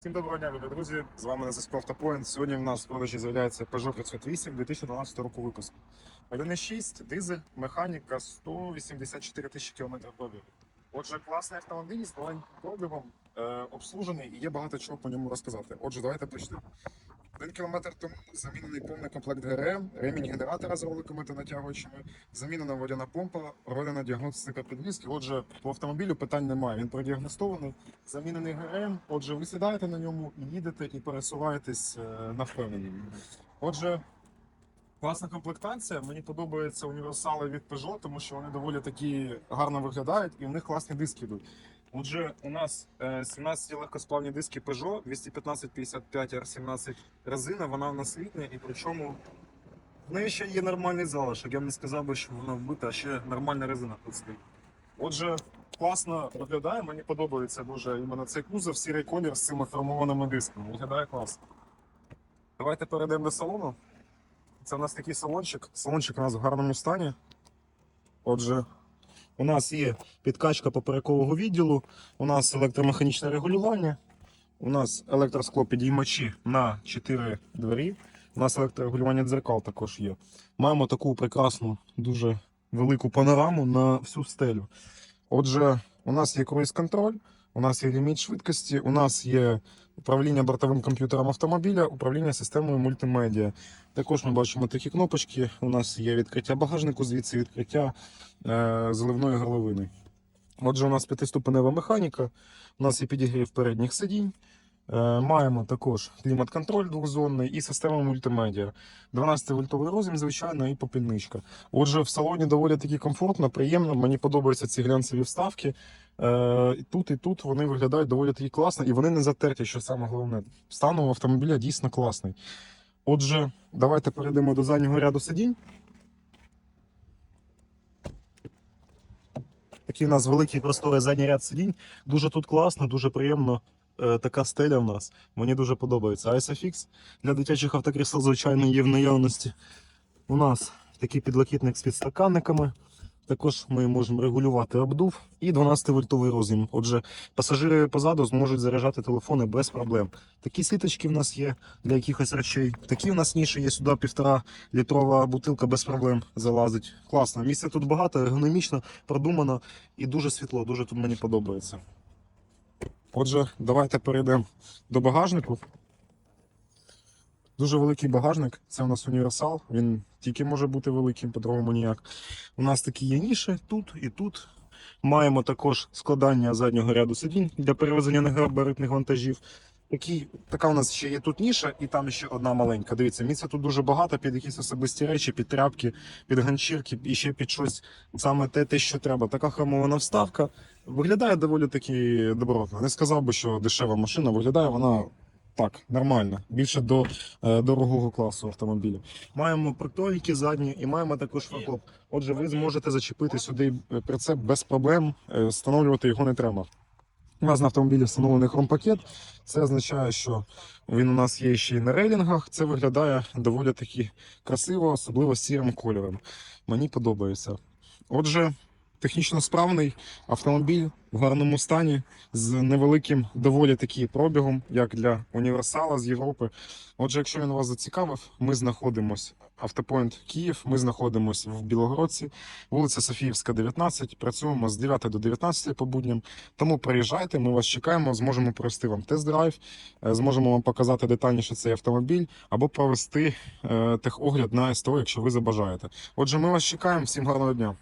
Всім доброго дня, любі друзі. З вами на зв'язку Автопоінт. Сьогодні в нас в продажі з'являється Peugeot 508 2012 року випуску. 1.6, дизель, механіка, 184 тисячі кілометрів пробігу. Отже, класний автомобіль з пробігом, е, обслужений і є багато чого по ньому розказати. Отже, давайте почнемо. Один кілометр тому замінений повний комплект ГРМ, ремінь генератора з роликами та натягувачами, замінена водяна помпа, проведена діагностика підвіски. Отже, по автомобілю питань немає. Він продіагностований, замінений ГРМ. Отже, ви сідаєте на ньому їдете і пересуваєтесь е, на впевненні. Отже, класна комплектація. Мені подобаються універсали від Peugeot, тому що вони доволі такі гарно виглядають і в них класні диски йдуть. Отже, у нас е, 17 легкосплавні диски Peugeot 215-55 R17 резина, вона в нас літня і причому в неї ще є нормальний залишок. Я б не сказав би, що вона вбита, а ще нормальна резина тут стоїть. Отже, класно виглядає, мені подобається дуже іменно цей кузов, сірий колір з цими хромованими дисками. Виглядає класно. Давайте перейдемо до салону. Це у нас такий салончик. Салончик у нас в гарному стані. Отже, у нас є підкачка поперекового відділу, у нас електромеханічне регулювання, у нас електросклопідіймачі на 4 двері, у нас електрорегулювання дзеркал також є. Маємо таку прекрасну, дуже велику панораму на всю стелю. Отже, у нас є круїз-контроль, у нас є ліміт швидкості, у нас є управління бортовим комп'ютером автомобіля, управління системою мультимедіа. Також ми бачимо такі кнопочки. У нас є відкриття багажнику, звідси відкриття е, зливної горловини. Отже, у нас п'ятиступенева механіка, у нас є підігрів передніх сидінь. Е, Маємо також клімат-контроль двохзонний і систему мультимедіа. 12-вольтовий розім, звичайно, і попільничка. Отже, в салоні доволі таки комфортно, приємно. Мені подобаються ці глянцеві вставки. Е, Тут і тут вони виглядають доволі таки класно, і вони не затерті, що саме головне. Стан у автомобіля дійсно класний. Отже, давайте перейдемо до заднього ряду сидінь. Такий у нас великий просторий задній ряд сидінь. Дуже тут класно, дуже приємно. Е, Така стеля в нас. Мені дуже подобається. ISOFIX для дитячих автокрісел, звичайно, є в наявності. У нас такий підлокітник з підстаканниками. Також ми можемо регулювати обдув і 12-вольтовий роз'єм. Отже, пасажири позаду зможуть заряджати телефони без проблем. Такі сіточки в нас є для якихось речей. Такі в нас ніші є сюди півтора літрова бутилка без проблем залазить. Класно. Місця тут багато, ергономічно, продумано і дуже світло. Дуже тут мені подобається. Отже, давайте перейдемо до багажнику. Дуже великий багажник. Це у нас універсал. Він тільки може бути великим, по-другому ніяк. У нас такі є ніші тут і тут. Маємо також складання заднього ряду сидінь для перевезення негабаритних вантажів. Такі, така у нас ще є тут ніша, і там ще одна маленька. Дивіться, місця тут дуже багато під якісь особисті речі, під тряпки, під ганчірки і ще під щось саме те, те, що треба. Така хромована вставка. Виглядає доволі таки добротно. Не сказав би, що дешева машина, виглядає вона так, нормально. Більше до е, дорогого класу автомобіля. Маємо притоліки задні і маємо також фаркоп. Отже, ви зможете зачепити сюди прицеп без проблем, е, встановлювати його не треба. У нас на автомобілі встановлений хромпакет. Це означає, що він у нас є ще й на рейлінгах. Це виглядає доволі таки красиво, особливо сірим кольором. Мені подобається. Отже, технічно справний автомобіль в гарному стані з невеликим доволі таки пробігом, як для універсала з Європи. Отже, якщо він вас зацікавив, ми знаходимося автопоінт Київ. Ми знаходимося в Білогородці, вулиця Софіївська, 19. Працюємо з 9 до 19 по будням. Тому приїжджайте, ми вас чекаємо, зможемо провести вам тест-драйв, е, зможемо вам показати детальніше цей автомобіль або провести е, техогляд на СТО, якщо ви забажаєте. Отже, ми вас чекаємо. Всім гарного дня.